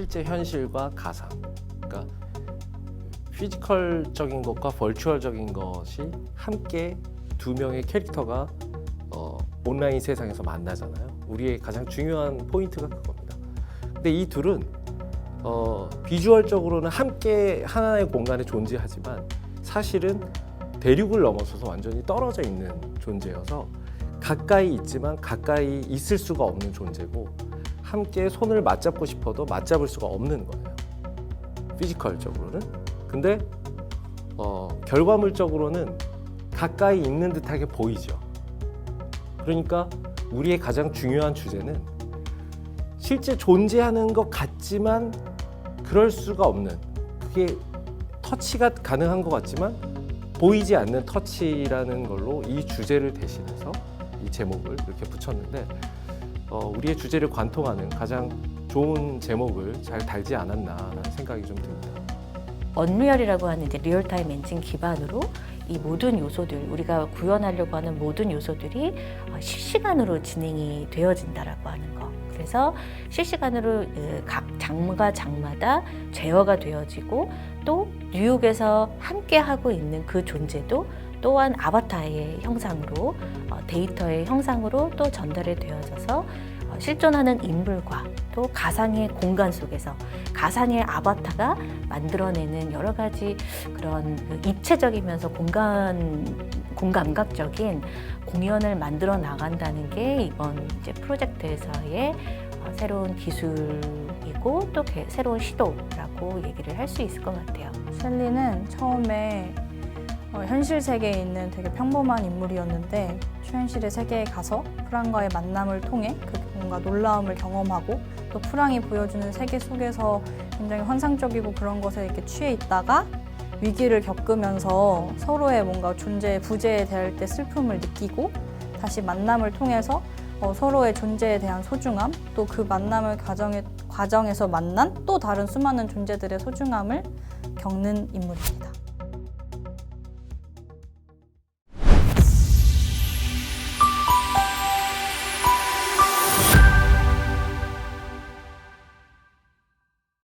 실제 현실과 가상, 그러니까 피지컬적인 것과 벌추얼적인 것이 함께 두 명의 캐릭터가 어, 온라인 세상에서 만나잖아요. 우리의 가장 중요한 포인트가 그겁니다. 근데 이 둘은 어, 비주얼적으로는 함께 하나의 공간에 존재하지만 사실은 대륙을 넘어서서 완전히 떨어져 있는 존재여서 가까이 있지만 가까이 있을 수가 없는 존재고 함께 손을 맞잡고 싶어도 맞잡을 수가 없는 거예요. 피지컬적으로는. 근데 어, 결과물적으로는 가까이 있는 듯하게 보이죠. 그러니까 우리의 가장 중요한 주제는 실제 존재하는 것 같지만 그럴 수가 없는 그게 터치가 가능한 것 같지만 보이지 않는 터치라는 걸로 이 주제를 대신해서 이 제목을 이렇게 붙였는데 어, 우리의 주제를 관통하는 가장 좋은 제목을 잘 달지 않았나라는 생각이 좀 듭니다. 언리얼이라고 하는 이제 리얼타임 엔진 기반으로 이 모든 요소들 우리가 구현하려고 하는 모든 요소들이 어, 실시간으로 진행이 되어진다라고 하는 거. 그래서 실시간으로 그각 장과 장마다 제어가 되어지고 또 뉴욕에서 함께 하고 있는 그 존재도 또한 아바타의 형상으로 어, 데이터의 형상으로 또 전달이 되어져서 어, 실존하는 인물과 또 가상의 공간 속에서 가상의 아바타가 만들어내는 여러 가지 그런 그 입체적이면서 공간 공감각적인 공연을 만들어 나간다는 게 이번 이제 프로젝트에서의 어, 새로운 기술이고 또 개- 새로운 시도라고 얘기를 할 수 있을 것 같아요. 셀리는 처음에 어, 현실 세계에 있는 되게 평범한 인물이었는데 초현실의 세계에 가서 프랑과의 만남을 통해 그 뭔가 놀라움을 경험하고 또 프랑이 보여주는 세계 속에서 굉장히 환상적이고 그런 것에 이렇게 취해 있다가 위기를 겪으면서 서로의 뭔가 존재 부재에 대할 때 슬픔을 느끼고 다시 만남을 통해서 어, 서로의 존재에 대한 소중함 또 그 만남을 과정에, 과정에서 만난 또 다른 수많은 존재들의 소중함을 겪는 인물입니다.